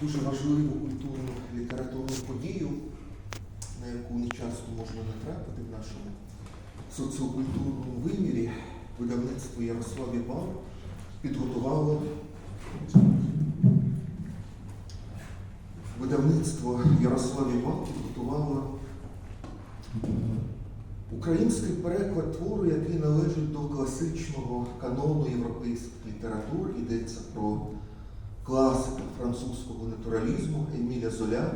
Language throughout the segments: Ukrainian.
дуже важливу культурну літературну подію, на яку не часто можна натрапити в нашому соціокультурному вимірі. Видавництво Ярослав Іван підготувало видавництво Ярослав Іван підготувало український переклад твору, який належить до класичного канону європейських літератур. Йдеться про класика французького натуралізму Еміля Золя.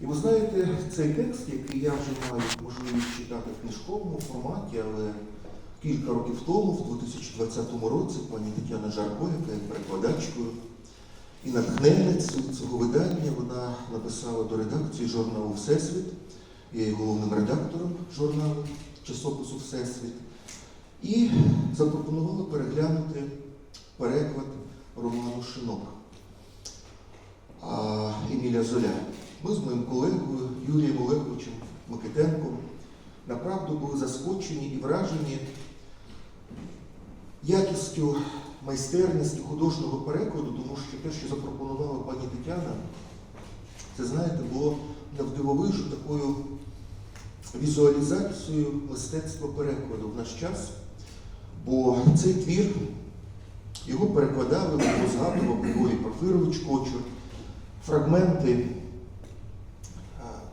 І ви знаєте, цей текст, який я вже маю можливість читати в книжковому форматі, але кілька років тому, в 2020 році, пані Тетяна Жарко, яка є перекладачкою і натхненницею цього видання, вона написала до редакції журналу Всесвіт. Я є головним редактором журналу часопису Всесвіт. І запропонувала переглянути переклад роману Шинок Еміля Золя. Ми з моїм колегою Юрієм Олеговичем Микитенком направду були заскочені і вражені якістю, майстерністю художнього перекладу, тому що те, що запропонувала пані Тетяна, це, знаєте, було навдивовижу такою візуалізацією мистецтва перекладу в наш час. Бо цей твір його перекладали, його згадував Григорій Порфирович Кочур, фрагменти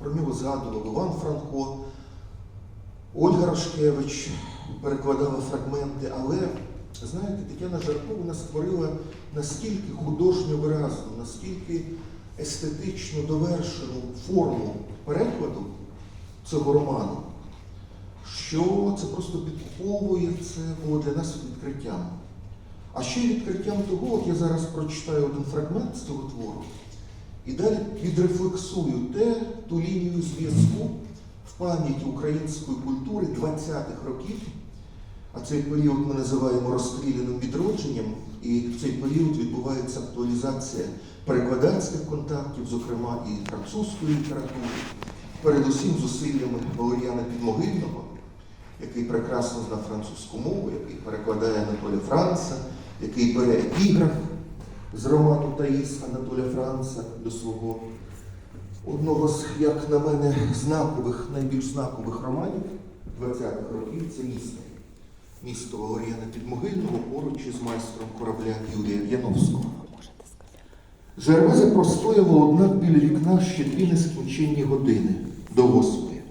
про нього згадував Іван Франко, Ольга Рашкевич перекладала фрагменти, але, знаєте, Тетяна Жарко створила настільки художньо виразну, настільки естетично довершену форму перекладу цього роману, що це просто підкуповує, це було для нас відкриттям. А ще відкриттям того, от я зараз прочитаю один фрагмент з цього твору, і далі відрефлексую те, ту лінію зв'язку в пам'яті української культури 20-х років, а цей період ми називаємо розстріляним відродженням, і в цей період відбувається актуалізація перекладацьких контактів, зокрема і французької літератури, передусім зусиллями Валеріана Підмогильного, який прекрасно знав французьку мову, який перекладає Анатоля Франца, який бере епіграф з роману Таїс Анатоля Франца до свого одного з, як на мене, знакових, найбільш знакових романів 20-х років це місто. Місто Валеріана Підмогильного поруч із майстром корабля Юрія Яновського. Жервеза простояла однак біля вікна ще дві нескінченні години до восьмої.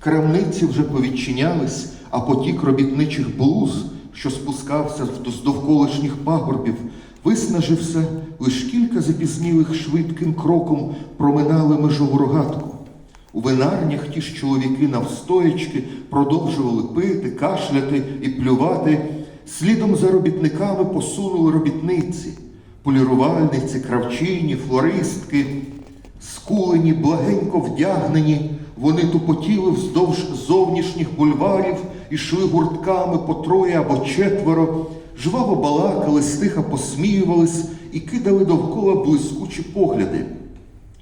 Крамниці вже повідчинялись, а потік робітничих блуз, що спускався з довколишніх пагорбів, виснажився, лиш кілька запізнілих швидким кроком проминали межу рогатку. У винарнях ті ж чоловіки навстоячки продовжували пити, кашляти і плювати. Слідом за робітниками посунули робітниці, полірувальниці, кравчині, флористки, скулені, благенько вдягнені, вони тупотіли вздовж зовнішніх бульварів, ішли гуртками по троє або четверо, жваво балакали, стиха посміювались і кидали довкола блискучі погляди.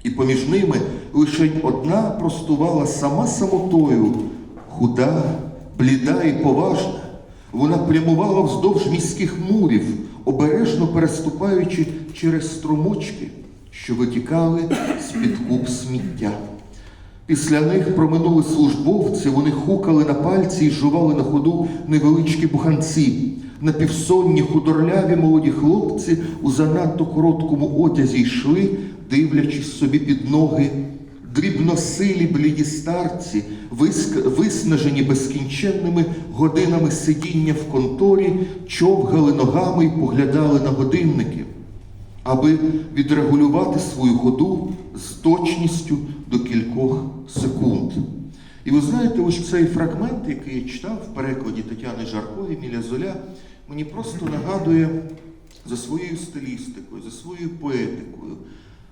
І поміж ними лише одна простувала сама самотою, худа, бліда і поважна. Вона прямувала вздовж міських мурів, обережно переступаючи через струмочки, що витікали з-під куб сміття. Після них проминули службовці, вони хукали на пальці і жували на ходу невеличкі буханці. Напівсонні худорляві молоді хлопці у занадто короткому одязі йшли, дивлячись собі під ноги. Дрібносилі бліді старці, виснажені безкінченними годинами сидіння в конторі, човгали ногами і поглядали на годинники, аби відрегулювати свою ходу з точністю до кількох секунд. І ви знаєте, ось цей фрагмент, який я читав в перекладі Тетяни Жарко і Міля Золя, мені просто нагадує за своєю стилістикою, за своєю поетикою.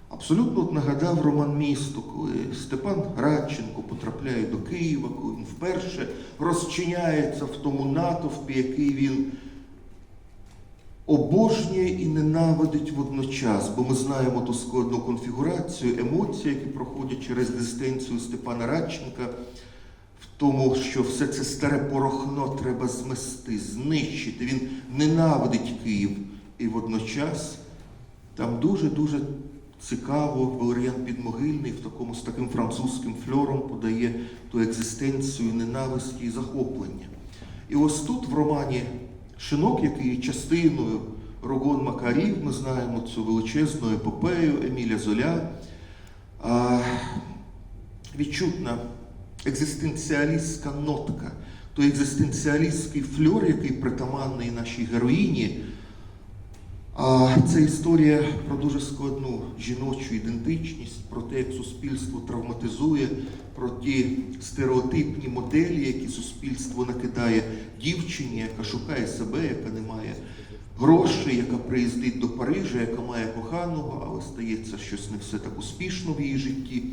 Абсолютно от нагадав роман місто, коли Степан Радченко потрапляє до Києва, коли він вперше розчиняється в тому натовпі, який він обожнює і ненавидить водночас, бо ми знаємо ту складну конфігурацію емоцій, які проходять через екзистенцію Степана Радченка, в тому, що все це старе порохно треба змести, знищити. Він ненавидить Київ. І водночас там дуже-дуже цікаво Валеріан Підмогильний в такому з таким французьким фльором подає ту екзистенцію ненависті і захоплення. І ось тут в романі Шинок, який є частиною Рогон Макарів, ми знаємо цю величезну епопею Еміля Золя, відчутна екзистенціалістська нотка, той екзистенціалістський фльор, який притаманний нашій героїні. А це історія про дуже складну жіночу ідентичність, про те, як суспільство травматизує, про ті стереотипні моделі, які суспільство накидає дівчині, яка шукає себе, яка не має грошей, яка приїздить до Парижа, яка має коханого, але стається щось не все так успішно в її житті,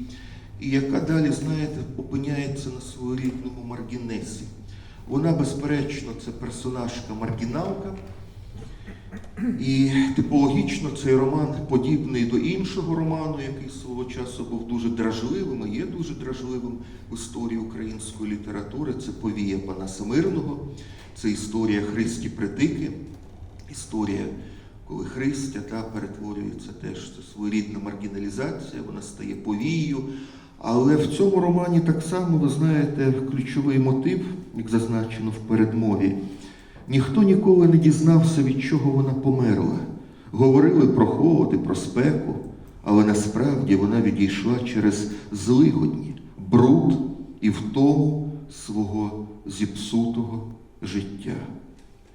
і яка далі, знаєте, опиняється на своєрідному маргінесі. Вона, безперечно, це персонажка маргіналка. І типологічно цей роман подібний до іншого роману, який свого часу був дуже дражливим і є дуже дражливим в історії української літератури. Це повія Панаса Мирного, це історія Христі Притики, історія, коли Христя та, перетворюється теж це своєрідна маргіналізація, вона стає повією. Але в цьому романі так само, ви знаєте, ключовий мотив, як зазначено в передмові. Ніхто ніколи не дізнався, від чого вона померла. Говорили про холод і про спеку, але насправді вона відійшла через злигодні, бруд і втому свого зіпсутого життя.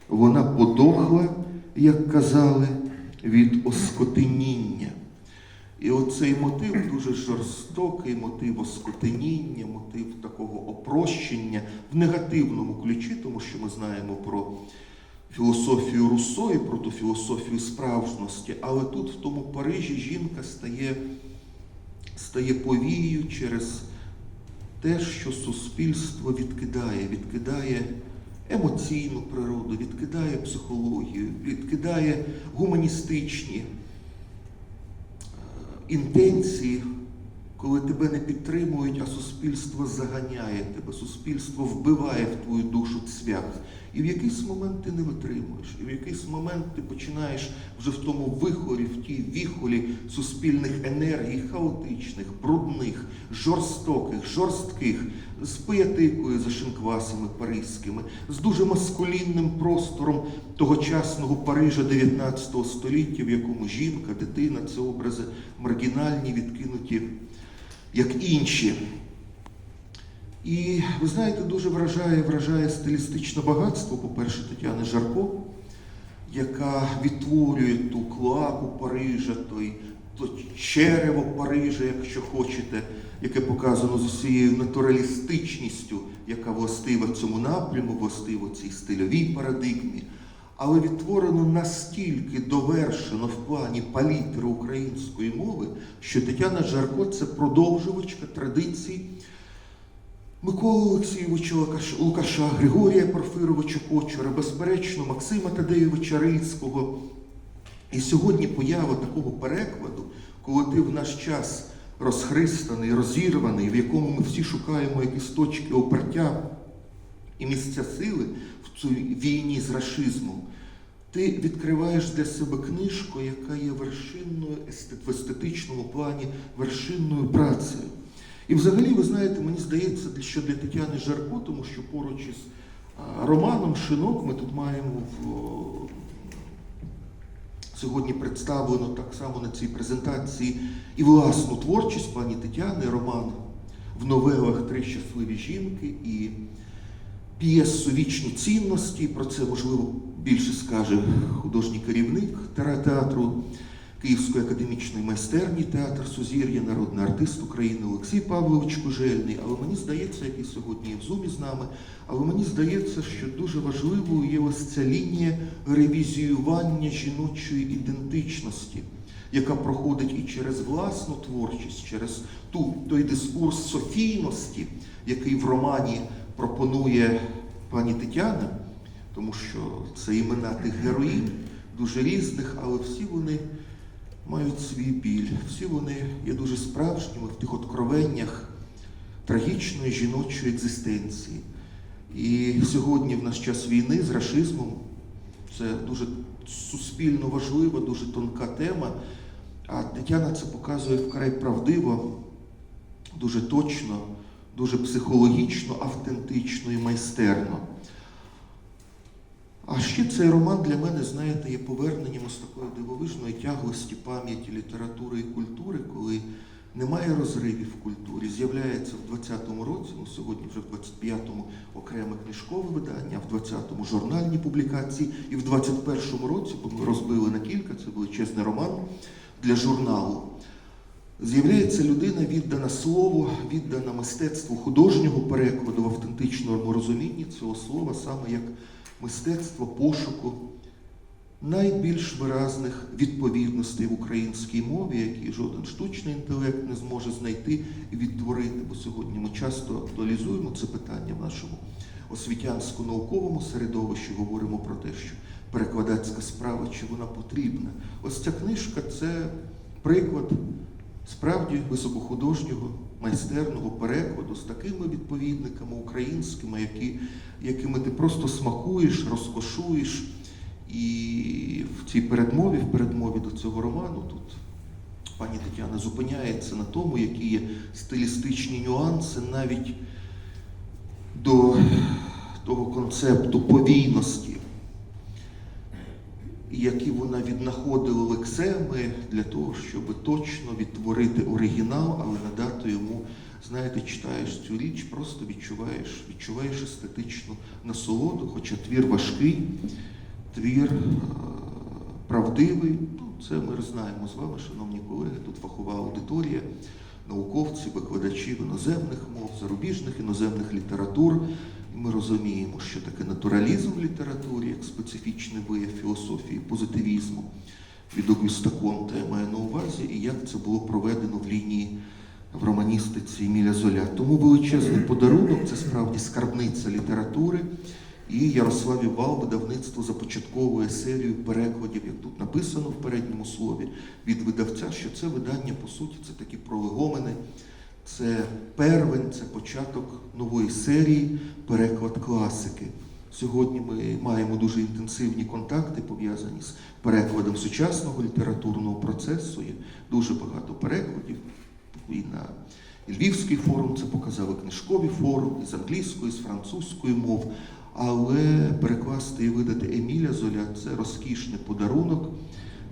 Вона подохла, як казали, від оскотеніння. І оцей мотив дуже жорстокий, мотив оскотеніння, мотив такого опрощення в негативному ключі, тому що ми знаємо про філософію Руссо і про ту філософію справжності. Але тут, в тому Парижі, жінка стає, стає повією через те, що суспільство відкидає, відкидає емоційну природу, відкидає психологію, відкидає гуманістичні інтенції, коли тебе не підтримують, а суспільство заганяє тебе, суспільство вбиває в твою душу цвях. І в якийсь момент ти не витримуєш, і в якийсь момент ти починаєш вже в тому вихорі, в тій віхолі суспільних енергій, хаотичних, брудних, жорстоких, жорстких, з пиятикою за шинквасами паризькими, з дуже маскулінним простором тогочасного Парижа 19 століття, в якому жінка, дитина це образи маргінальні, відкинуті, як інші. І ви знаєте, дуже вражає, вражає стилістичне багатство, по-перше, Тетяни Жарко, яка відтворює ту клаку Парижа, той, то черево Парижа, якщо хочете, яке показано з усією натуралістичністю, яка властива цьому напряму, властива цій стильовій парадигмі. Але відтворено настільки довершено в плані палітри української мови, що Тетяна Жарко це продовжувачка традицій Миколи Олексійовича Лукаша, Григорія Порфировича Кочура, безперечно, Максима Тадеєвича Рильського. І сьогодні поява такого перекладу, коли ти в наш час розхристаний, розірваний, в якому ми всі шукаємо якісь точки опертя і місця сили в цій війні з рашизмом, ти відкриваєш для себе книжку, яка є вершинною в естетичному плані вершинною працею. І взагалі, ви знаєте, мені здається, що для Тетяни Жарко, тому що поруч із романом Шинок ми тут маємо в, сьогодні представлено так само на цій презентації і власну творчість пані Тетяни, роман в новелах Три щасливі жінки і п'єсу Вічні цінності. Про це, можливо, більше скаже художній керівник театру Київської академічної майстерні, театр Сузір'я, народний артист України Олексій Павлович Кужельний. Але мені здається, який сьогодні є в зумі з нами, але мені здається, що дуже важливою є ось ця лінія ревізіювання жіночої ідентичності, яка проходить і через власну творчість, через ту, той дискурс софійності, який в романі пропонує пані Тетяна, тому що це імена тих героїнь, дуже різних, але всі вони мають свій біль, всі вони є дуже справжніми в тих откровеннях трагічної жіночої екзистенції. І сьогодні, в наш час війни з рашизмом, це дуже суспільно важлива, дуже тонка тема. А Тетяна це показує вкрай правдиво, дуже точно, дуже психологічно, автентично і майстерно. А ще цей роман для мене, знаєте, є поверненням ось такої дивовижної тяглості пам'яті літератури і культури, коли немає розривів в культурі. З'являється в 20-му році, ну сьогодні вже в 25-му окреме книжкове видання, в 20-му журнальні публікації, і в 21-му році, бо ми розбили на кілька, це величезний роман для журналу. З'являється людина, віддана слову, віддана мистецтву художнього перекладу в автентичному розумінні цього слова, саме як мистецтво пошуку найбільш виразних відповідностей в українській мові, які жоден штучний інтелект не зможе знайти і відтворити. Бо сьогодні ми часто актуалізуємо це питання в нашому освітянсько-науковому середовищі, говоримо про те, що перекладацька справа чи вона потрібна. Ось ця книжка це приклад справді високохудожнього, майстерного перекладу з такими відповідниками українськими, які, якими ти просто смакуєш, розкошуєш. І в цій передмові, в передмові до цього роману, тут пані Тетяна зупиняється на тому, які є стилістичні нюанси навіть до того концепту повійності, які вона віднаходила лексеми для того, щоб точно відтворити оригінал, але надати йому, знаєте, читаєш цю річ, просто відчуваєш, відчуваєш естетичну насолоду, хоча твір важкий, твір е, правдивий. Ну, це ми знаємо з вами, шановні колеги, тут фахова аудиторія, науковці, викладачі іноземних мов, зарубіжних іноземних літератур. Ми розуміємо, що таке натуралізм в літературі, як специфічний вияв філософії позитивізму від Огюста Конта я маю на увазі, і як це було проведено в лінії в романістиці Еміля Золя. Тому величезний подарунок це справді скарбниця літератури. І Ярослав Івал видавництво започатковує серію перекладів, як тут написано в передньому слові, від видавця, що це видання, по суті, це такі пролегомени, це первень, це початок нової серії, переклад класики. Сьогодні ми маємо дуже інтенсивні контакти, пов'язані з перекладом сучасного літературного процесу. Є дуже багато перекладів. І на Львівський форум це показали книжкові форум, і з англійської, з французької мов. Але перекласти і видати Еміля Золя це розкішний подарунок,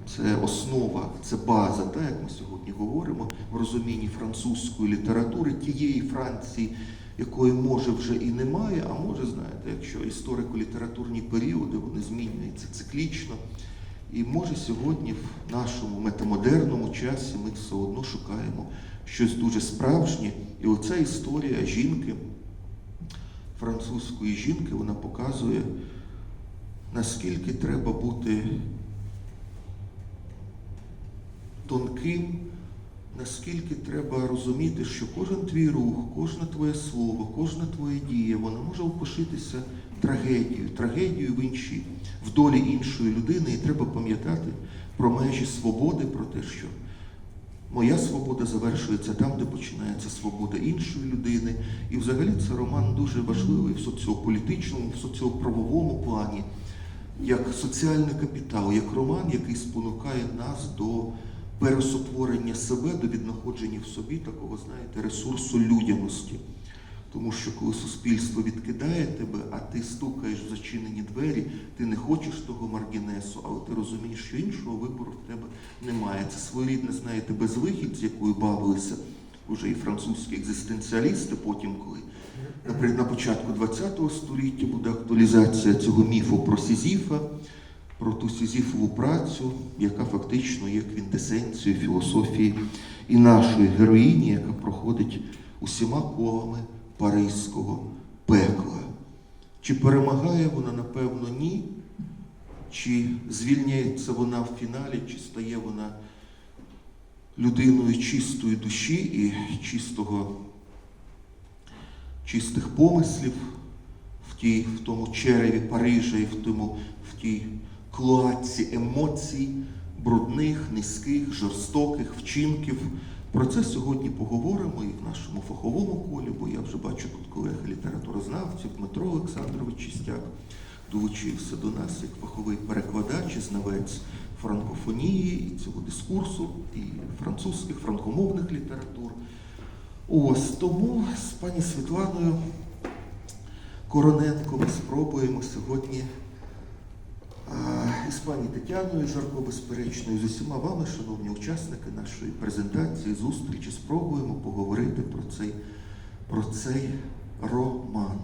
це основа, це база, так як ми сьогодні говоримо, в розумінні французької літератури, тієї Франції, якої може вже і немає, а може, знаєте, якщо історико-літературні періоди вони змінюються циклічно. І може сьогодні в нашому метамодерному часі ми все одно шукаємо щось дуже справжнє. І оця історія жінки французької жінки, вона показує, наскільки треба бути тонким, наскільки треба розуміти, що кожен твій рух, кожне твоє слово, кожна твоя дія, вона може опишитися трагедією, трагедією в іншій, в долі іншої людини, і треба пам'ятати про межі свободи, про те, що Моя свобода завершується там, де починається свобода іншої людини. І взагалі це роман дуже важливий в соціополітичному, в соціоправовому плані, як соціальний капітал, як роман, який спонукає нас до пересотворення себе, до віднаходження в собі такого, знаєте, ресурсу людяності. Тому що коли суспільство відкидає тебе, а ти стукаєш в зачинені двері, ти не хочеш того маргінесу, але ти розумієш, що іншого вибору в тебе немає. Це своєрідне, знаєте, безвихідь, з якою бавилися вже і французькі екзистенціалісти, потім, коли наприклад, на початку ХХ століття буде актуалізація цього міфу про Сізіфа, про ту Сізіфову працю, яка фактично є квінтесенцією філософії і нашої героїні, яка проходить усіма колами паризького пекла. Чи перемагає вона, напевно, ні, чи звільняється вона в фіналі, чи стає вона людиною чистої душі і чистого, чистих помислів в, тій, в тому череві Парижа і в, тому, в тій клоаці емоцій, брудних, низьких, жорстоких вчинків. Про це сьогодні поговоримо і в нашому фаховому колі, бо я вже бачу тут колег літературознавців, Дмитро Олександрович Чистяк долучився до нас як фаховий перекладач і знавець франкофонії, і цього дискурсу, і французьких, франкомовних літератур. Ось тому з пані Світланою Короненко ми спробуємо сьогодні з пані Тетяною Жарко, безперечно, і з усіма вами, шановні учасники нашої презентації, зустрічі, спробуємо поговорити про цей, про цей роман.